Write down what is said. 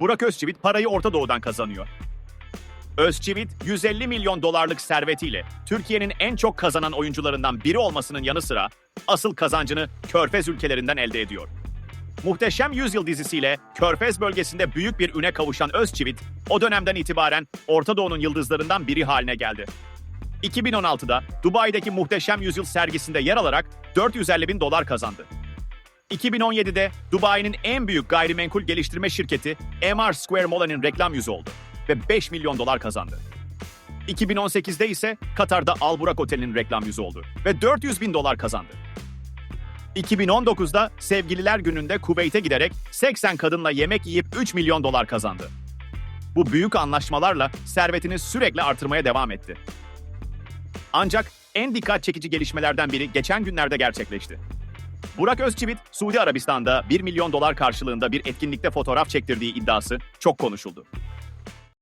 Burak Özçivit parayı Orta Doğu'dan kazanıyor. Özçivit 150 milyon dolarlık servetiyle Türkiye'nin en çok kazanan oyuncularından biri olmasının yanı sıra asıl kazancını Körfez ülkelerinden elde ediyor. Muhteşem Yüzyıl dizisiyle Körfez bölgesinde büyük bir üne kavuşan Özçivit, o dönemden itibaren Orta Doğu'nun yıldızlarından biri haline geldi. 2016'da Dubai'deki Muhteşem Yüzyıl sergisinde yer alarak 450 bin dolar kazandı. 2017'de Dubai'nin en büyük gayrimenkul geliştirme şirketi MR Square Mola'nın reklam yüzü oldu ve 5 milyon dolar kazandı. 2018'de ise Katar'da Al Burak Oteli'nin reklam yüzü oldu ve 400 bin dolar kazandı. 2019'da Sevgililer Günü'nde Kuveyt'e giderek 80 kadınla yemek yiyip 3 milyon dolar kazandı. Bu büyük anlaşmalarla servetini sürekli artırmaya devam etti. Ancak en dikkat çekici gelişmelerden biri geçen günlerde gerçekleşti. Burak Özçivit, Suudi Arabistan'da 1 milyon dolar karşılığında bir etkinlikte fotoğraf çektirdiği iddiası çok konuşuldu.